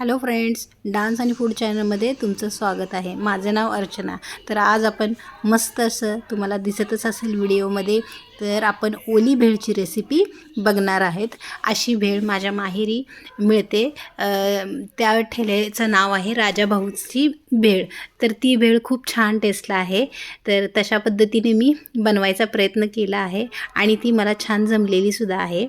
Hello friends dance आणि food चॅनलमध्ये तुमचं स्वागत आहे. माझं नाव अर्चना. तर आज आपण मस्त असं तुम्हाला दिसतच असेल व्हिडिओमध्ये तर आपण ओली भेळची रेसिपी बघणार आहेत. अशी भेळ माझ्या माहेरी मिळते. त्या ठेल्याचं नाव आहे राजा भाऊची भेळ. तर ती भेळ खूप छान टेस्टला आहे. तर तशा पद्धतीने मी बनवायचा प्रयत्न केला आहे आणि ती मला छान जमलेलीसुद्धा आहे.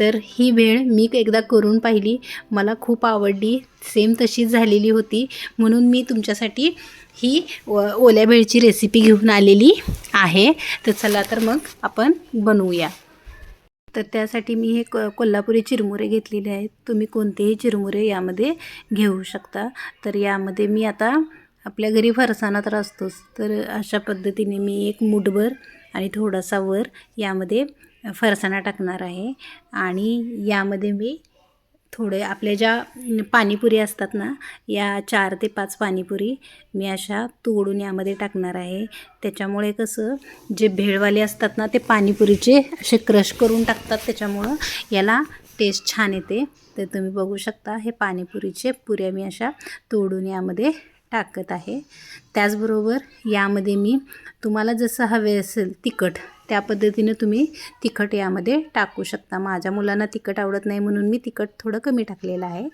तर ही भेळ मी एकदा करून पाहिली. मला खूप आवड आवडली सेम तशीच झालेली होती. म्हणून मी तुमच्यासाठी ही व ओल्या भेळची रेसिपी घेऊन आलेली आहे. तर चला तर मग आपण बनवूया. तर त्यासाठी मी हे क कोल्हापुरी चिरमुरे घेतलेले आहेत. तुम्ही कोणतेही चिरमुरे यामध्ये घेऊ शकता. तर यामध्ये मी आता आपल्या घरी फरसाणा तर असतोच. तर अशा पद्धतीने मी एक मुठभर आणि थोडासा वर यामध्ये फरसाणा टाकणार आहे. आणि यामध्ये मी थोडे आपल्या ज्या पाणीपुरी असतात ना या चार ते पाच पाणीपुरी मी अशा तोडून यामध्ये टाकणार आहे. त्याच्यामुळे कसं जे भेळवाले असतात ना ते पाणीपुरीचे असे क्रश करून टाकतात. त्याच्यामुळं याला टेस्ट छान येते. तर तुम्ही बघू शकता हे पाणीपुरीचे पुऱ्या मी अशा तोडून यामध्ये टाकत आहे. त्याचबरोबर यामध्ये मी तुम्हाला जसं हवे असेल तिखट त्या पद्धतीनं तुम्ही तिखट यामध्ये टाकू शकता. माझ्या मुलांना तिखट आवडत नाही म्हणून मी तिखट थोडं कमी टाकलेलं आहे.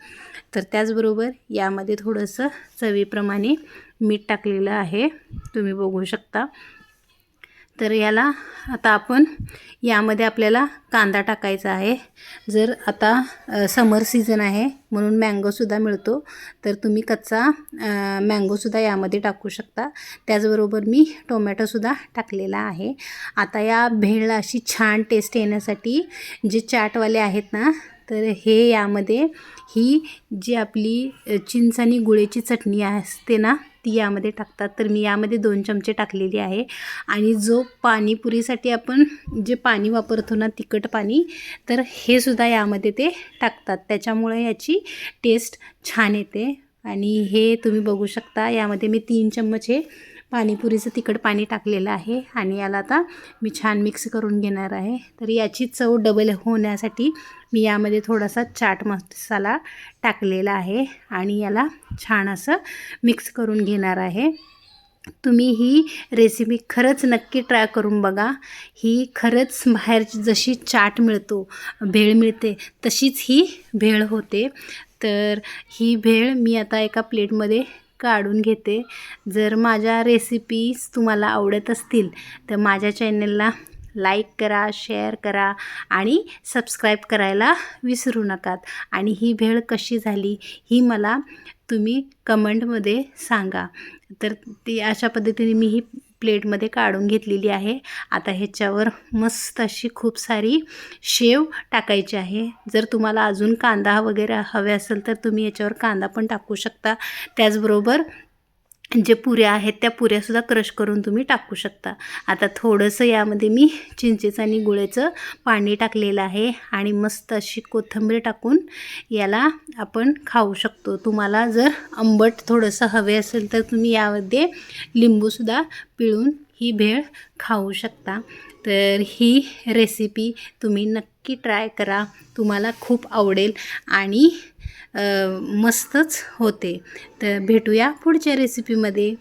तर त्याचबरोबर यामध्ये थोडंसं चवीप्रमाणे मीठ टाकलेलं आहे. तुम्ही बघू शकता. तर याला आता आपण यामध्ये आपल्याला कांदा टाकायचा आहे. जर आता समर सीझन आहे म्हणून मँगोसुद्धा मिळतो. तर तुम्ही कच्चा मँगोसुद्धा यामध्ये टाकू शकता. त्याचबरोबर मी टोमॅटोसुद्धा टाकलेला आहे. आता या भेळला अशी छान टेस्ट येण्यासाठी जे चाटवाले आहेत ना तर हे यामध्ये ही जी आपली चिंच आणि गुळेची चटणी असते ना ती यामध्ये टाकतात. तर मी यामध्ये दोन चमचे टाकलेली आहे. आणि जो पाणीपुरीसाठी आपण जे पाणी वापरतो ना तिखट पाणी तर हे सुद्धा यामध्ये ते टाकतात. त्याच्यामुळे याची टेस्ट छान येते. आणि हे तुम्ही बघू शकता यामध्ये मी तीन चम्मच हे पाणीपुरीचं तिखट पाणी टाकलेलं आहे आणि याला आता मी छान मिक्स करून घेणार आहे. तर याची चव डबल होण्यासाठी मी यामध्ये थोडासा चाट मसाला टाकलेला आहे आणि याला छान असं मिक्स करून घेणार आहे. तुम्ही ही रेसिपी खरंच नक्की ट्राय करून बघा. ही खरंच बाहेरची जशी चाट मिळतो भेळ मिळते तशीच ही भेळ होते. तर ही भेळ मी आता एका प्लेटमध्ये काढून घेते. जर माझ्या रेसिपीज तुम्हाला आवडत असतील तर माझ्या चॅनलला लाईक करा शेअर करा आणि सबस्क्राईब करायला विसरू नका. आणि ही भेळ कशी झाली ही मला तुम्ही कमेंटमध्ये सांगा. तर ती अशा पद्धतीने मी ही प्लेटमध्ये काढून घेतलेली आहे. आता ह्याच्यावर मस्त अशी खूप सारी शेव टाकायची आहे. जर तुम्हाला अजून कांदा वगैरे हवे असेल तर तुम्ही याच्यावर कांदा पण टाकू शकता. त्याचबरोबर जे पुऱ्या आहेत त्या पुऱ्यासुद्धा क्रश करून तुम्ही टाकू शकता. आता थोडंसं यामध्ये मी चिंचेचं आणि गुळेचं पाणी टाकलेलं आहे आणि मस्त अशी कोथिंबीर टाकून याला आपण खाऊ शकतो. तुम्हाला जर आंबट थोडंसं हवे असेल तर तुम्ही यामध्ये लिंबूसुद्धा पिळून ही भेळ खाऊ शकता. तर ही रेसिपी तुम्ही नक्की ट्राय करा. तुम्हाला खूप आवडेल आणि मस्तच होते. तर भेटूया पुढच्या रेसिपीमध्ये